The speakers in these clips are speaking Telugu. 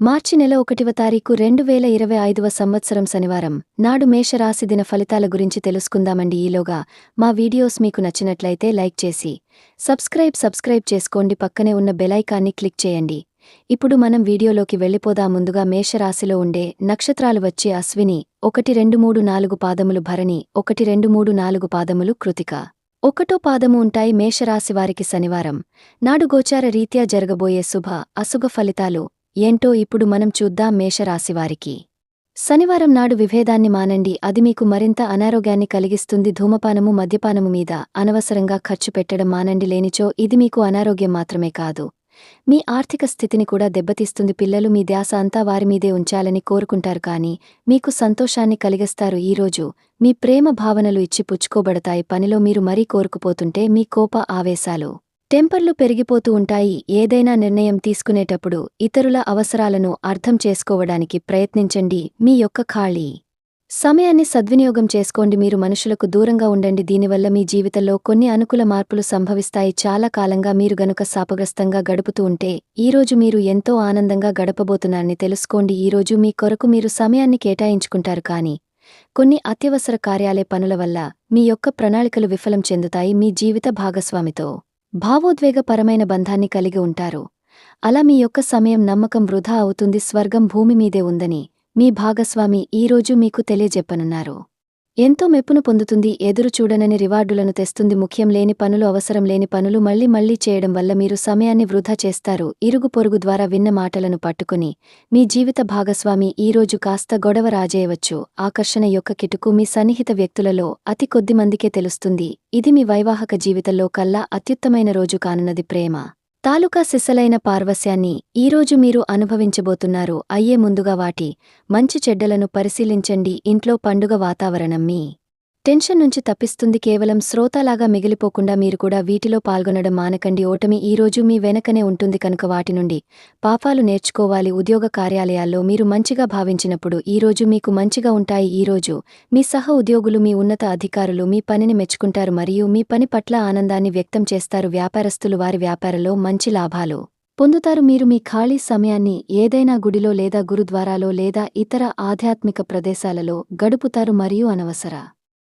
మార్చి నెల ఒకటివ తారీఖు రెండు వేల ఇరవై ఐదవ సంవత్సరం శనివారం. నాడు మేషరాశి దిన ఫలితాల గురించి తెలుసుకుందామండి. ఈలోగా మా వీడియోస్ మీకు నచ్చినట్లయితే లైక్ చేసి సబ్స్క్రైబ్ సబ్స్క్రైబ్ చేసుకోండి. పక్కనే ఉన్న బెలైకాన్ని క్లిక్ చేయండి. ఇప్పుడు మనం వీడియోలోకి వెళ్ళిపోదా. ముందుగా మేషరాశిలో ఉండే నక్షత్రాలు వచ్చే అశ్విని ఒకటి రెండు మూడు నాలుగు పాదములు భరణి ఒకటి రెండు మూడు నాలుగు పాదములు కృతిక. ఒకటో పాదము ఉంటాయి మేషరాశి వారికి శనివారం. నాడు గోచార రీత్యా జరగబోయే శుభ అశుభ ఫలితాలు ఏంటో ఇప్పుడు మనం చూద్దాం మేషరాశివారికి శనివారం నాడు విభేదాన్ని మానండి అది మీకు మరింత అనారోగ్యాన్ని కలిగిస్తుంది ధూమపానము మద్యపానము మీద అనవసరంగా ఖర్చు పెట్టడం మానండి లేనిచో ఇది మీకు అనారోగ్యం మాత్రమే కాదు. మీ ఆర్థిక స్థితిని కూడా దెబ్బతీస్తుంది పిల్లలు మీ ధ్యాస అంతా వారిమీదే ఉంచాలని కోరుకుంటారు కాని మీకు సంతోషాన్ని కలిగిస్తారు. ఈరోజు మీ ప్రేమ భావనలు ఇచ్చి పుచ్చుకోబడతాయి పనిలో మీరు మరీ కోరుకుపోతుంటే మీ కోప ఆవేశాలు. టెంపర్లు పెరిగిపోతూ ఉంటాయి. ఏదైనా నిర్ణయం తీసుకునేటప్పుడు ఇతరుల అవసరాలను అర్థం చేసుకోవడానికి ప్రయత్నించండి. మీ యొక్క ఖాళీ సమయాన్ని సద్వినియోగం చేసుకోండి. మీరు మనుషులకు దూరంగా ఉండండి. దీనివల్ల మీ జీవితంలో కొన్ని అనుకూల మార్పులు సంభవిస్తాయి. చాలా కాలంగా మీరు గనుక శాపగ్రస్తంగా గడుపుతూ ఉంటే ఈరోజు మీరు ఎంతో ఆనందంగా గడపబోతున్నారని తెలుసుకోండి. ఈరోజు మీ కొరకు మీరు సమయాన్ని కేటాయించుకుంటారు. కాని కొన్ని అత్యవసర కార్యాలయ పనుల వల్ల మీ యొక్క ప్రణాళికలు విఫలం చెందుతాయి. మీ జీవిత భాగస్వామితో భావోద్వేగపరమైన బంధాన్ని కలిగి ఉంటారు. అలా మీ యొక్క సమయం నమ్మకం వృధా అవుతుంది స్వర్గం భూమి మీదే ఉందని మీ భాగస్వామి ఈరోజు మీకు తెలియజెప్పనున్నారు. ఎంతో మెప్పును పొందుతుంది ఎదురు చూడనని రివార్డులను తెస్తుంది ముఖ్యం లేని పనులు అవసరం లేని పనులు మళ్ళీ మళ్ళీ చేయడం వల్ల మీరు సమయాన్ని వృధా చేస్తారు. ఇరుగు పొరుగు ద్వారా విన్న మాటలను పట్టుకుని మీ జీవిత భాగస్వామి ఈరోజు కాస్త గొడవ రాజేయవచ్చు. ఆకర్షణ యొక్క కిటుకు మీ సన్నిహిత వ్యక్తులలో అతి కొద్ది మందికే తెలుస్తుంది. ఇది మీ వైవాహక జీవితంలో కల్లా అత్యుత్తమైన రోజు కానున్నది ప్రేమ. తాలూకా సిసలైన పార్వశ్యాన్ని ఈరోజు మీరు అనుభవించబోతున్నారు. అయ్యే ముందుగా వాటి మంచి చెడ్డలను పరిశీలించండి. ఇంట్లో పండుగ వాతావరణం మీ టెన్షన్ నుంచి తప్పిస్తుంది కేవలం శ్రోతలాగా మిగిలిపోకుండా మీరు కూడా వీటిలో పాల్గొనడం మానకండి. ఓటమి ఈరోజు మీ వెనకనే ఉంటుంది కనుక వాటి నుండి పాపాలు నేర్చుకోవాలి. ఉద్యోగ కార్యాలయాల్లో మీరు మంచిగా భావించినప్పుడు ఈరోజు మీకు మంచిగా ఉంటాయి. ఈరోజు మీ సహ ఉద్యోగులు మీ ఉన్నత అధికారులు మీ పనిని మెచ్చుకుంటారు మరియు మీ పని పట్ల ఆనందాన్ని వ్యక్తం చేస్తారు. వ్యాపారస్తులు వారి వ్యాపారంలో మంచి లాభాలు పొందుతారు. మీరు మీ ఖాళీ సమయాన్ని ఏదైనా గుడిలో లేదా గురుద్వారాలో లేదా ఇతర ఆధ్యాత్మిక ప్రదేశాలలో గడుపుతారు మరియు అనవసర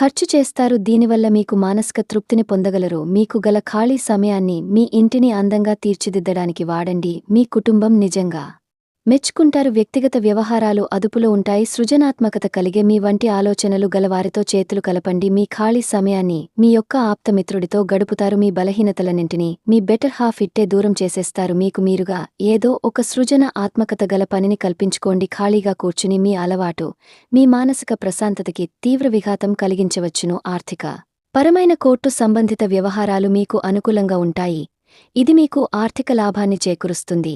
ఖర్చు చేస్తారు దీనివల్ల మీకు మానసిక తృప్తిని పొందగలరు. మీకు గల ఖాళీ సమయాన్ని మీ ఇంటిని అందంగా తీర్చిదిద్దడానికి వాడండి. మీ కుటుంబం నిజంగా మెచ్చుకుంటారు వ్యక్తిగత వ్యవహారాలు అదుపులో ఉంటాయి. సృజనాత్మకత కలిగే మీ వంటి ఆలోచనలు గలవారితో చేతులు కలపండి. మీ ఖాళీ సమయాన్ని మీ యొక్క ఆప్తమిత్రుడితో గడుపుతారు. మీ బలహీనతలన్నింటినీ మీ బెటర్ హాఫ్ ఇట్టే దూరం చేసేస్తారు. మీకు మీరుగా ఏదో ఒక సృజన ఆత్మకత గల పనిని కల్పించుకోండి. ఖాళీగా కూర్చుని మీ అలవాటు మీ మానసిక ప్రశాంతతకి తీవ్ర విఘాతం కలిగించవచ్చును. ఆర్థిక పరమైన కోర్టు సంబంధిత వ్యవహారాలు మీకు అనుకూలంగా ఉంటాయి. ఇది మీకు ఆర్థిక లాభాన్ని చేకూరుస్తుంది.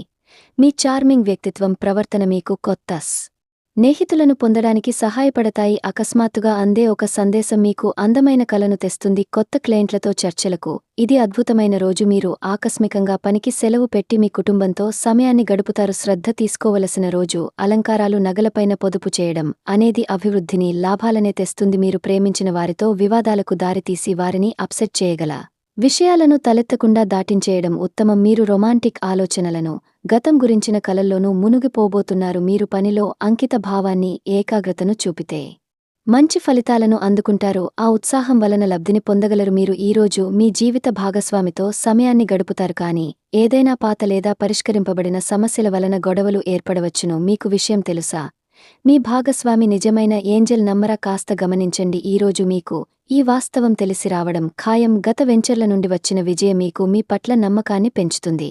మీ చార్మింగ్ వ్యక్తిత్వం ప్రవర్తన మీకు కొత్తస్ స్నేహితులను పొందడానికి సహాయపడతాయి. అకస్మాత్తుగా అందే ఒక సందేశం మీకు అందమైన కలను తెస్తుంది. కొత్త క్లయింట్లతో చర్చలకు ఇది అద్భుతమైన రోజు. మీరు ఆకస్మికంగా పనికి సెలవు పెట్టి మీ కుటుంబంతో సమయాన్ని గడుపుతారు. శ్రద్ధ తీసుకోవలసిన రోజు. అలంకారాలు నగలపైన పొదుపు చేయడం అనేది అభివృద్ధిని లాభాలనే తెస్తుంది. మీరు ప్రేమించిన వారితో వివాదాలకు దారితీసి వారిని అప్సెట్ చేయగల విషయాలను తలెత్తకుండా దాటించేయడం ఉత్తమం. మీరు రొమాంటిక్ ఆలోచనలను గతం గురించిన కలల్లోనూ మునిగిపోబోతున్నారు మీరు పనిలో అంకిత భావాన్ని ఏకాగ్రతను చూపితే. మంచి ఫలితాలను అందుకుంటారు. ఆ ఉత్సాహం వలన లబ్ధిని పొందగలరు మీరు. ఈరోజు మీ జీవిత భాగస్వామితో సమయాన్ని గడుపుతారు కాని ఏదైనా పాత లేదా పరిష్కరింపబడిన సమస్యల వలన గొడవలు ఏర్పడవచ్చును. మీకు విషయం తెలుసా? మీ భాగస్వామి నిజమైన ఏంజెల్ నమ్మరా కాస్త గమనించండి. ఈరోజు మీకు ఈ వాస్తవం తెలిసి రావడం ఖాయం గత వెంచర్ల నుండి వచ్చిన విజయం మీకు మీ పట్ల నమ్మకాన్ని పెంచుతుంది.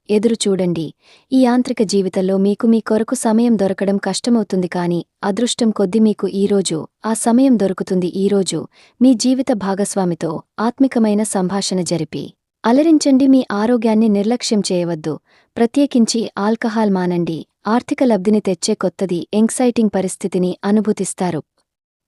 ఎదురు చూడండి. ఈ యాంత్రిక జీవితంలో మీకు మీ కొరకు సమయం దొరకడం కష్టమవుతుంది కాని అదృష్టం కొద్ది మీకు ఈరోజు ఆ సమయం దొరుకుతుంది ఈరోజు మీ జీవిత భాగస్వామితో ఆత్మికమైన సంభాషణ జరిపి. అలరించండి మీ ఆరోగ్యాన్ని నిర్లక్ష్యం చేయవద్దు. ప్రత్యేకించి ఆల్కహాల్ మానండి. ఆర్థిక లబ్ధిని తెచ్చే కొత్తది ఎంగ్జైటింగ్ పరిస్థితిని అనుభూతిస్తారు.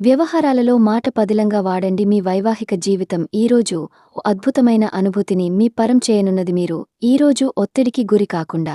వ్యవహారాలలో మాట పదిలంగా వాడండి మీ వైవాహిక జీవితం. ఈరోజు ఓ అద్భుతమైన అనుభూతిని మీ పరం చేయనున్నది మీరు. ఈరోజు ఒత్తిడికి గురి కాకుండా.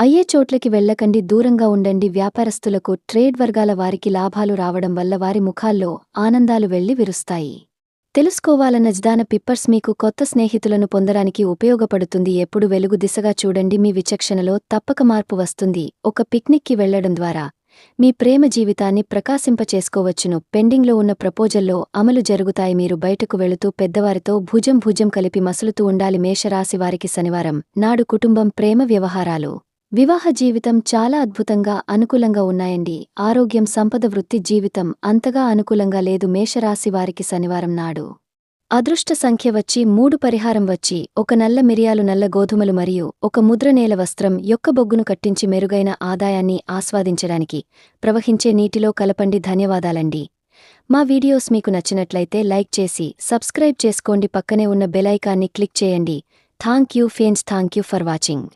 అయ్యే చోట్లకి వెళ్ళకండి దూరంగా ఉండండి. వ్యాపారస్తులకు ట్రేడ్ వర్గాల వారికి లాభాలు రావడం వల్ల వారి ముఖాల్లో ఆనందాలు వెళ్ళి విరుస్తాయి. తెలుసుకోవాలన్న జ్దాన పిప్పర్స్ మీకు కొత్త స్నేహితులను పొందడానికి ఉపయోగపడుతుంది. ఎప్పుడు వెలుగు దిశగా చూడండి. మీ విచక్షణలో తప్పక మార్పు వస్తుంది. ఒక పిక్నిక్కి వెళ్ళడం ద్వారా మీ ప్రేమ జీవితాన్ని ప్రకాశింపచేసుకోవచ్చును. పెండింగ్లో ఉన్న ప్రపోజల్లో అమలు జరుగుతాయి. మీరు బయటకు వెళుతూ పెద్దవారితో భుజం భుజం కలిపి మసులుతూ ఉండాలి. మేషరాశి వారికి శనివారం నాడు కుటుంబం ప్రేమ వ్యవహారాలు. వివాహ జీవితం చాలా అద్భుతంగా అనుకూలంగా ఉన్నాయండి. ఆరోగ్యం సంపద వృత్తి జీవితం అంతగా అనుకూలంగా లేదు మేషరాశి వారికి శనివారం నాడు. అదృష్ట సంఖ్య వచ్చి మూడు పరిహారం వచ్చి ఒక నల్ల మిరియాలు నల్ల గోధుమలు మరియు ఒక ముద్రనేల వస్త్రం యొక్క బొగ్గును కట్టించి మెరుగైన ఆదాయాన్ని ఆస్వాదించడానికి ప్రవహించే నీటిలో కలపండి. ధన్యవాదాలండి. మా వీడియోస్ మీకు నచ్చినట్లయితే లైక్ చేసి సబ్స్క్రైబ్ చేసుకోండి. పక్కనే ఉన్న బెలైకాన్ని క్లిక్ చేయండి. Thank you fans thank you for watching.